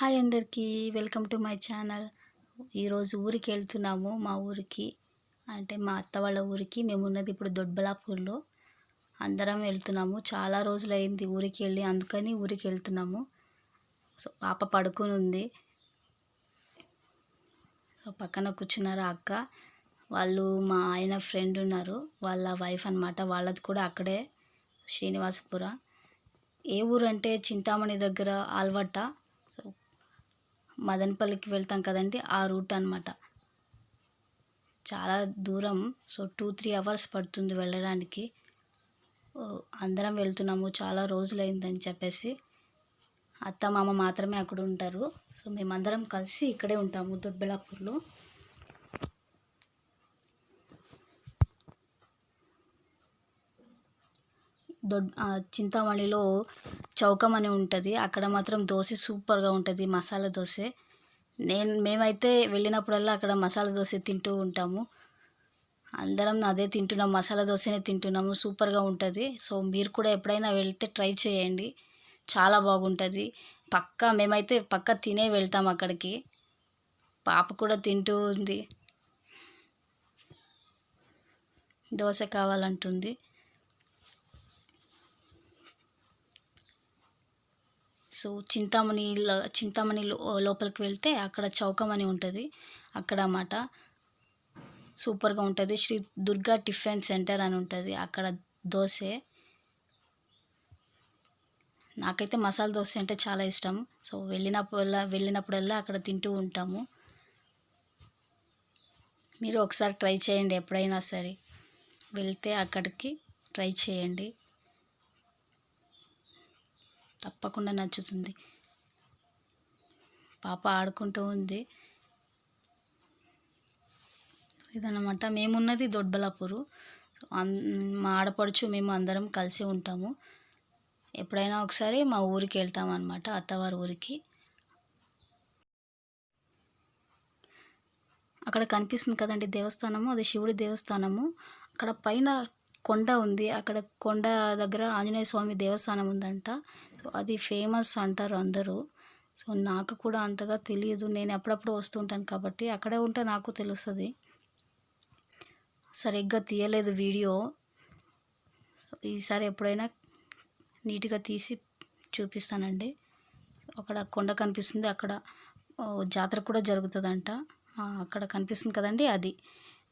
Hi అందరికీ welcome to my channel. ఈరోజు ఊరికి వెళ్తున్నాము మా ఊరికి. అంటే మా అత్త వాళ్ళ ఊరికి. మేము ఉన్నది ఇప్పుడు దొడ్బలాపూర్లో. అందరం వెళ్తున్నాము. చాలా రోజులు అయింది ఊరికి వెళ్ళి అందుకని ఊరికి వెళ్తున్నాము. సో పాప పడుకొని ఉంది. సో పక్కన కూర్చున్నారు అక్క. వాళ్ళు మా ఆయన ఫ్రెండ్ ఉన్నారు. వాళ్ళ వైఫ్ అనమాట వాళ్ళది కూడా అక్కడే శ్రీనివాసపుర. ఏ ఊరు అంటే చింతామణి దగ్గర ఆల్వట్ట మదనపల్లికి వెళ్తాం కదండి ఆ రూట్ అనమాట చాలా దూరం సో టూ త్రీ అవర్స్ పడుతుంది వెళ్ళడానికి. అందరం వెళ్తున్నాము చాలా రోజులైందని చెప్పేసి. అత్త మామ మాత్రమే అక్కడ ఉంటారు. సో మేమందరం కలిసి ఇక్కడే ఉంటాము దొడ్బెళాపూర్లో దొడ్ చింతామణిలో చౌకం అని ఉంటుంది. అక్కడ మాత్రం దోశ సూపర్గా ఉంటుంది మసాలా దోశ. నేను మేమైతే వెళ్ళినప్పుడల్లా అక్కడ మసాలా దోశ తింటూ ఉంటాము. అందరం అదే తింటున్నాం మసాలా దోశనే తింటున్నాము సూపర్గా ఉంటుంది. సో మీరు కూడా ఎప్పుడైనా వెళ్తే ట్రై చేయండి. చాలా బాగుంటుంది. పక్కా మేమైతే పక్కా తినే వెళ్తాం అక్కడికి. పాప కూడా తింటూ ఉంది. దోశ కావాలంటుంది. సో చింతామణి చింతామణి లో- లోపలికి వెళ్తే అక్కడ చౌకం అని ఉంటుంది. అక్కడ అన్నమాట సూపర్గా ఉంటుంది. శ్రీ దుర్గా టిఫిన్ సెంటర్ అని ఉంటుంది. అక్కడ దోశ. నాకైతే మసాలా దోశ అంటే చాలా ఇష్టం. సో వెళ్ళినప్పుడల్లా వెళ్ళినప్పుడల్లా అక్కడ తింటూ ఉంటాము. మీరు ఒకసారి ట్రై చేయండి ఎప్పుడైనా సరే. వెళ్తే అక్కడికి ట్రై చేయండి. తప్పకుండా నచ్చుతుంది. పాప ఆడుకుంటూ ఉంది. ఇదన్నమాట. మేమున్నది దొడ్బలాపూరు. అన్- మా ఆడపడుచు మేము అందరం కలిసి ఉంటాము. ఎప్పుడైనా ఒకసారి మా ఊరికి వెళ్తాం అనమాట అత్తవారి ఊరికి. అక్కడ కనిపిస్తుంది కదండి దేవస్థానము అది శివుడి దేవస్థానము. అక్కడ పైన కొండ ఉంది. అక్కడ కొండ దగ్గర ఆంజనేయ స్వామి దేవస్థానం ఉందంట. సో అది ఫేమస్ అంటారు అందరూ. సో నాకు కూడా అంతగా తెలియదు. నేను అప్పుడప్పుడు వస్తుంటాను కాబట్టి అక్కడే ఉంటే నాకు తెలుస్తుంది. సరిగ్గా తీయలేదు వీడియో. ఈసారి ఎప్పుడైనా నీట్గా తీసి చూపిస్తానండి. అక్కడ కొండ కనిపిస్తుంది. అక్కడ జాతర కూడా జరుగుతుందంట. అక్కడ కనిపిస్తుంది కదండి అది.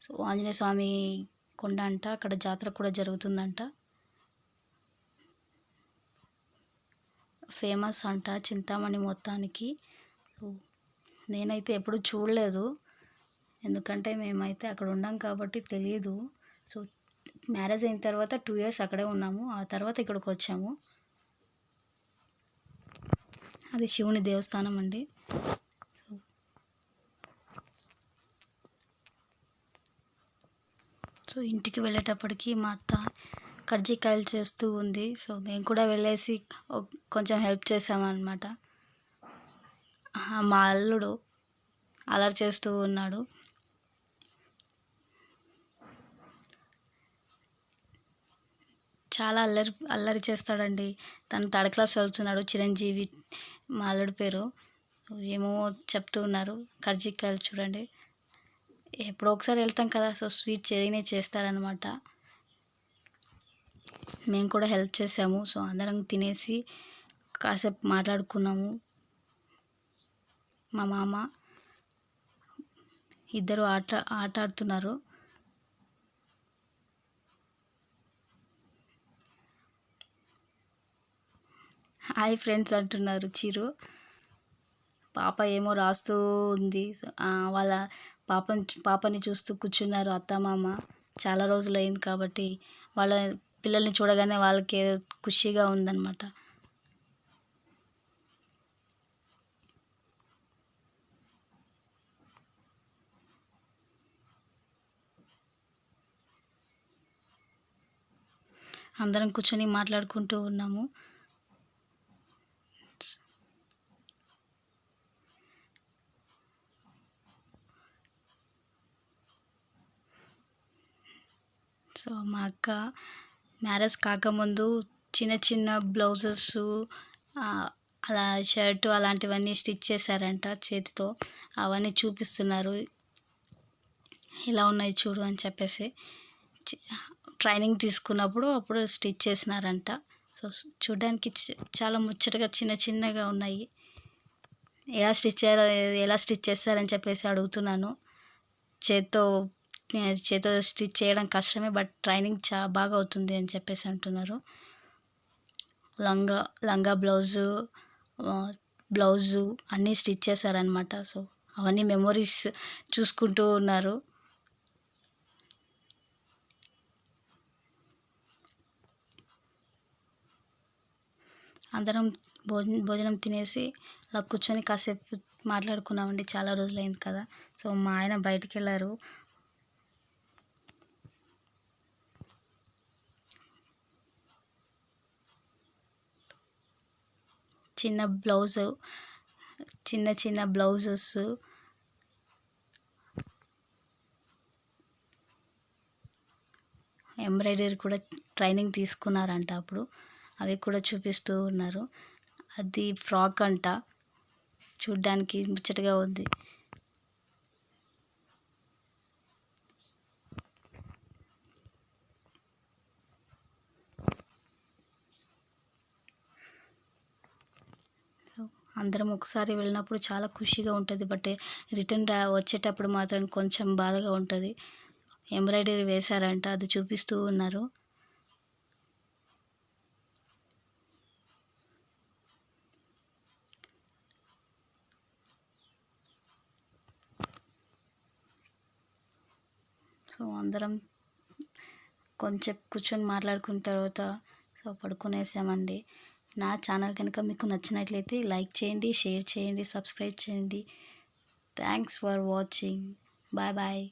సో ఆంజనేయ స్వామి కొండ అంట అక్కడ జాతర కూడా జరుగుతుందంట. ఫేమస్ అంట చింతామణి మొత్తానికి. నేనైతే ఎప్పుడు చూడలేదు. ఎందుకంటే మేమైతే అక్కడ ఉన్నాం కాబట్టి తెలియదు సో మ్యారేజ్ అయిన తర్వాత టూ ఇయర్స్ అక్కడే ఉన్నాము. ఆ తర్వాత ఇక్కడికి వచ్చాము. అది శివుని దేవస్థానం అండి. సో ఇంటికి వెళ్ళేటప్పటికి మా అత్త కర్జికాయలు చేస్తూ ఉంది. సో మేము కూడా వెళ్ళేసి కొంచెం హెల్ప్ చేసామన్నమాట. మా అల్లుడు అలర్ చేస్తూ ఉన్నాడు. చాలా అల్లరి అల్లరి చేస్తాడండి. తను థర్డ్ క్లాస్ చదువుతున్నాడు చిరంజీవి మా అల్లుడి పేరు. ఏమో చెప్తూ ఉన్నారు. కర్జికాయలు చూడండి. ఎప్పుడో ఒకసారి వెళ్తాం కదా సో స్వీట్ చేదినే చేస్తారనమాట మేము కూడా హెల్ప్ చేసాము సో అందరం తినేసి కాసేపు మాట్లాడుకున్నాము. మా మామ ఇద్దరు ఆట ఆట ఆడుతున్నారు హాయ్ ఫ్రెండ్స్ అంటున్నారు చిరు. పాప ఏమో రాస్తూ ఉంది వాళ్ళ పాపని పాపని చూస్తూ కూర్చున్నారు అత్త మామ. చాలా రోజులు అయింది కాబట్టి వాళ్ళ పిల్లల్ని చూడగానే వాళ్ళకి ఖుషిగా ఉందన్నమాట. అందరం కూర్చొని మాట్లాడుకుంటూ ఉన్నాము. సో మా అక్క మ్యారేజ్ కాకముందు చిన్న చిన్న బ్లౌజెస్ అలా షర్టు అలాంటివన్నీ స్టిచ్ చేశారంట చేతితో. అవన్నీ చూపిస్తున్నారు. ఇలా ఉన్నాయి చూడు అని చెప్పేసి ట్రైనింగ్ తీసుకున్నప్పుడు అప్పుడు స్టిచ్ చేసినారంట. సో చూడడానికి చాలా ముచ్చటగా చిన్న చిన్నగా ఉన్నాయి. ఎలా స్టిచ్ ఎలా స్టిచ్ చేస్తారని చెప్పేసి అడుగుతున్నాను. చేత్తో చేతితో స్టిచ్ చేయడం కష్టమే బట్ ట్రైనింగ్ చా బాగా అవుతుంది అని చెప్పేసి అంటున్నారు. లంగా లంగా బ్లౌజు బ్లౌజు అన్నీ స్టిచ్ చేశారనమాట సో అవన్నీ మెమొరీస్ చూసుకుంటూ ఉన్నారు. అందరం భోజనం భోజనం తినేసి అలా కూర్చొని కాసేపు మాట్లాడుకున్నామండి. చాలా రోజులైంది కదా. సో మా ఆయన బయటికి వెళ్ళారు చిన్న బ్లౌజ్ చిన్న చిన్న బ్లౌజెస్. ఎంబ్రాయిడరీ కూడా ట్రైనింగ్ తీసుకున్నారంట అప్పుడు. అవి కూడా చూపిస్తూ ఉన్నారు. అది ఫ్రాక్ అంట. చూడ్డానికి ముచ్చటగా ఉంది. అందరం ఒకసారి వెళ్ళినప్పుడు చాలా ఖుషిగా ఉంటుంది. బట్ రిటర్న్ రా వచ్చేటప్పుడు మాత్రం కొంచెం బాధగా ఉంటుంది. ఎంబ్రాయిడరీ వేశారంట అది చూపిస్తూ ఉన్నారు. సో అందరం కొంచెం కూర్చొని మాట్లాడుకున్న తర్వాత సో పడుకునేసామండి. నా ఛానల్ కనుక మీకు నచ్చినట్లయితే లైక్ చేయండి షేర్ చేయండి సబ్స్క్రైబ్ చేయండి. Thanks for watching bye bye